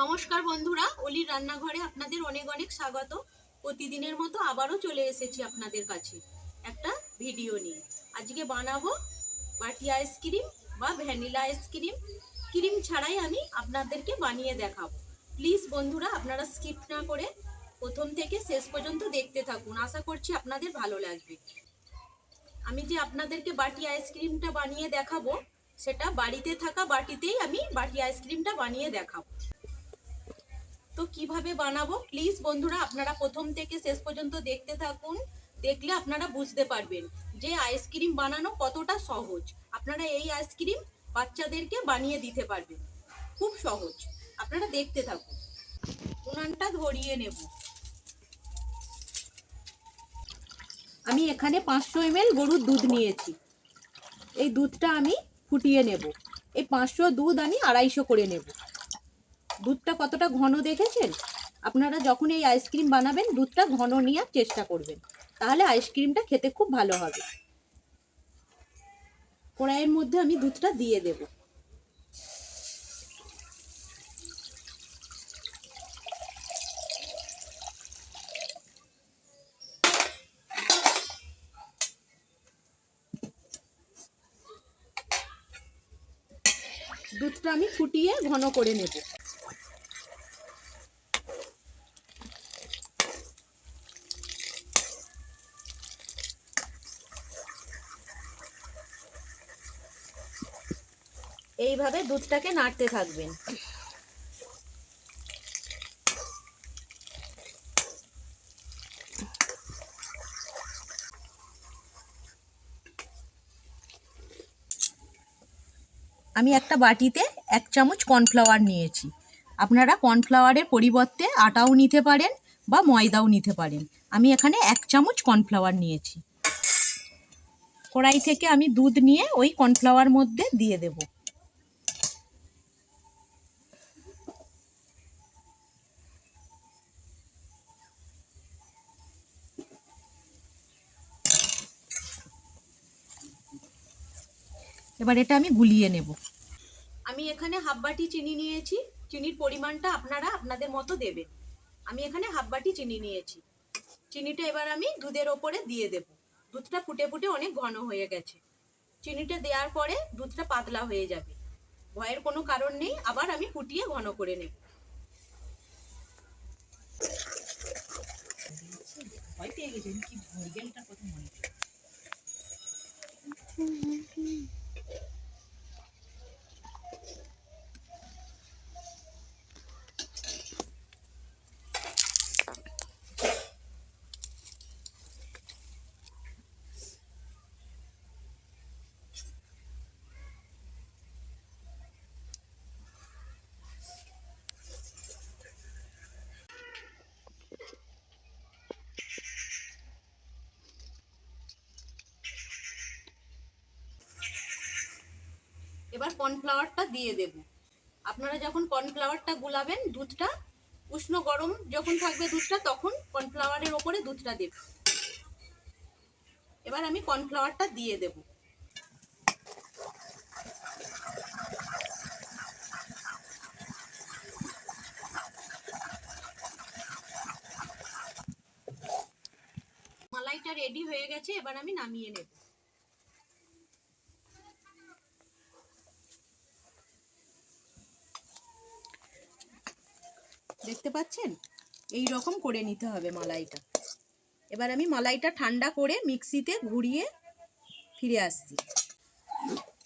নমস্কার বন্ধুরা, অলির রান্নাঘরে আপনাদের অনেক অনেক স্বাগত। প্রতিদিনের মতো আবারও চলে এসেছি আপনাদের কাছে একটা ভিডিও নিয়ে। আজকে বানাবো বাটি আইসক্রিম বা ভ্যানিলা আইসক্রিম ক্রিম। ছাড়াই আমি আপনাদেরকে বানিয়ে দেখাবো। প্লিজ বন্ধুরা, আপনারা স্কিপ না করে প্রথম থেকে শেষ পর্যন্ত দেখতে থাকুন। আশা করছি আপনাদের ভালো লাগবে। আমি যে আপনাদেরকে বাটি আইসক্রিমটা বানিয়ে দেখাবো, সেটা বাড়িতে থাকা বাটিতেই আমি বাটি আইসক্রিমটা বানিয়ে দেখাবো। তো কীভাবে বানাবো? প্লিজ বন্ধুরা, আপনারা প্রথম থেকে শেষ পর্যন্ত দেখতে থাকুন, দেখলে আপনারা বুঝতে পারবেন যে আইসক্রিম বানানো কতটা সহজ। আপনারা এই আইসক্রিম বাচ্চাদেরকে বানিয়ে দিতে পারবেন। খুব সহজ। আপনারা দেখতে থাকুন। উনানটা ধরিয়ে নেব। আমি এখানে পাঁচশো এমএল গরুর দুধ নিয়েছি। এই দুধটা আমি ফুটিয়ে নেব। এই পাঁচশো দুধ আমি আড়াইশো করে নেব। দুধটা কতটা ঘন দেখেছেন? আপনারা যখন এই আইসক্রিম বানাবেন, দুধটা ঘন নেওয়ার চেষ্টা করবেন। তাহলে আইসক্রিমটা খেতে খুব ভালো হবে। কড়াইয়ের মধ্যে আমি দুধটা দিয়ে দেব। দুধটা আমি ফুটিয়ে ঘন করে নেব। এইভাবে দুধটাকে নাড়তে থাকবেন। আমি একটা বাটিতে এক চামচ কর্নফ্লাওয়ার নিয়েছি। আপনারা কর্নফ্লাওয়ারের পরিবর্তে আটাও নিতে পারেন বা ময়দাও নিতে পারেন। আমি এখানে এক চামচ কর্নফ্লাওয়ার নিয়েছি। কড়াই থেকে আমি দুধ নিয়ে ওই কর্নফ্লাওয়ার মধ্যে দিয়ে দেব। এবার এটা আমি গুলিয়ে নেব। আমি এখানে হাফ বাটি চিনি নিয়েছি। চিনির পরিমাণটা আপনারা আপনাদের মতো দেবেন। আমি এখানে হাফ বাটি চিনি নিয়েছি। চিনিটা এবার আমি দুধের ওপরে দিয়ে দেব। দুধটা ফুটে ফুটে অনেক ঘন হয়ে গেছে। চিনিটা দেওয়ার পরে দুধটা পাতলা হয়ে যাবে। ভয়ের কোনো কারণ নেই। আবার আমি ফুটিয়ে ঘন করে নেব। ভয় পেয়ে গেছেন কি মুরগেলটা কথা মনে এবার কর্নফ্লাওয়ারটা দিয়ে দেব। আপনারা যখন কর্নফ্লাওয়ারটা গুলাবেন, দুধটা, উষ্ণ গরম যখন থাকবে দুধটা, তখন কর্নফ্লাওয়ারের ওপরে দুধটা দেব। এবার আমি কর্নফ্লাওয়ারটা দিয়ে দেব। মালাইটা রেডি হয়ে গেছে, এবার আমি নামিয়ে নেব। দেখতে পাচ্ছেন? এই রকম করে নিতে হবে মালাইটা। এবার আমি মালাইটা ঠান্ডা করে মিক্সিতে ঘুরিয়ে ফিরে আসছি।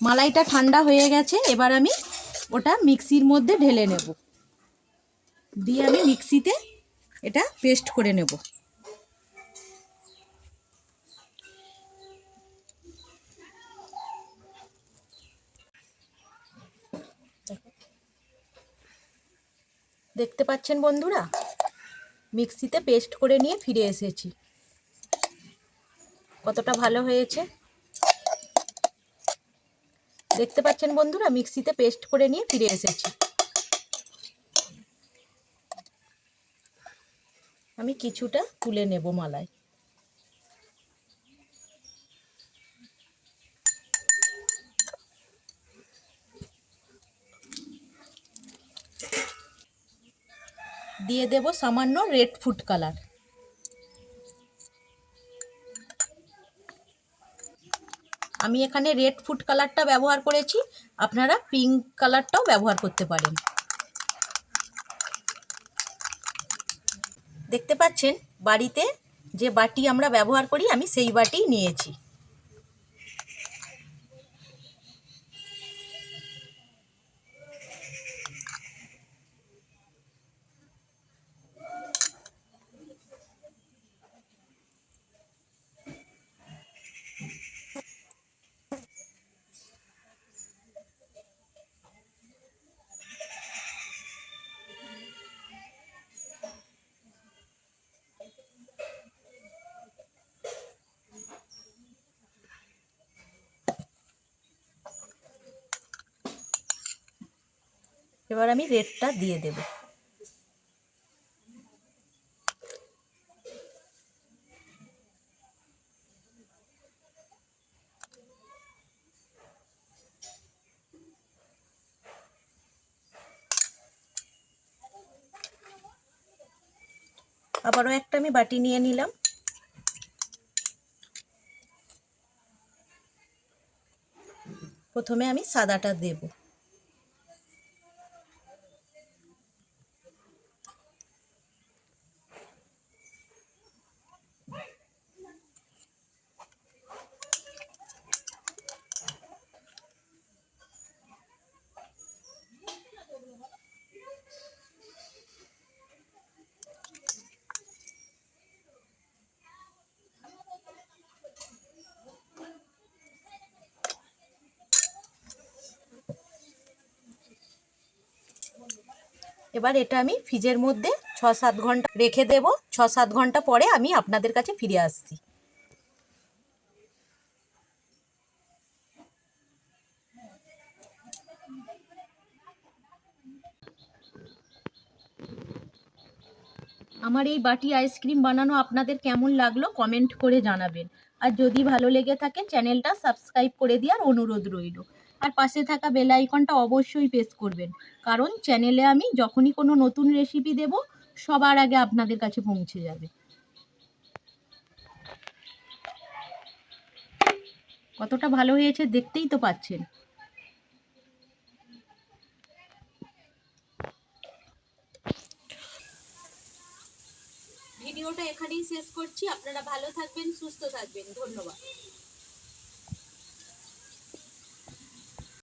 মালাইটা ঠান্ডা হয়ে গেছে, এবার আমি ওটা মিক্সির মধ্যে ঢেলে নেব। দিয়ে আমি মিক্সিতে এটা পেস্ট করে নেব। দেখতে পাচ্ছেন বন্ধুরা? মিক্সিতে পেস্ট করে নিয়ে ফিরে এসেছি। কতটা ভালো হয়েছে। দেখতে পাচ্ছেন বন্ধুরা? মিক্সিতে পেস্ট করে নিয়ে ফিরে এসেছি। আমি কিছুটা তুলে নেব মালায়। দিয়ে দেব সামান্য রেড ফুড কালার। আমি এখানে রেড ফুড কালারটা ব্যবহার করেছি, আপনারা পিঙ্ক কালারটাও ব্যবহার করতে পারেন। দেখতে পাচ্ছেন, বাড়িতে যে বাটি আমরা ব্যবহার করি, আমি সেই বাটি নিয়েছি। এবার আমি রেডটা দিয়ে দেব। আবারও একটা আমি বাটি নিয়ে নিলাম। প্রথমে আমি সাদাটা দেবো। এবার এটা আমি ফ্রিজের মধ্যে ছ সাত ঘণ্টা রেখে দেব। ছ সাত ঘণ্টা পরে আমি আপনাদের কাছে ফিরে আসছি। আমার এই বাটি আইসক্রিম বানানো আপনাদের কেমন লাগল কমেন্ট করে জানাবেন। আর যদি ভালো লেগে থাকে, চ্যানেলটা সাবস্ক্রাইব করে দেওয়ার অনুরোধ রইল। আর পাশে থাকা বেল আইকনটা অবশ্যই প্রেস করবেন। কারণ চ্যানেলে আমি যখনই কোনো নতুন রেসিপি দেব, সবার আগে আপনাদের কাছে পৌঁছে যাবে। কতটা ভালো হয়েছে দেখতেই তো পাচ্ছেন। ভিডিওটা এখানেই শেষ করছি। আপনারা ভালো থাকবেন, সুস্থ থাকবেন। ধন্যবাদ।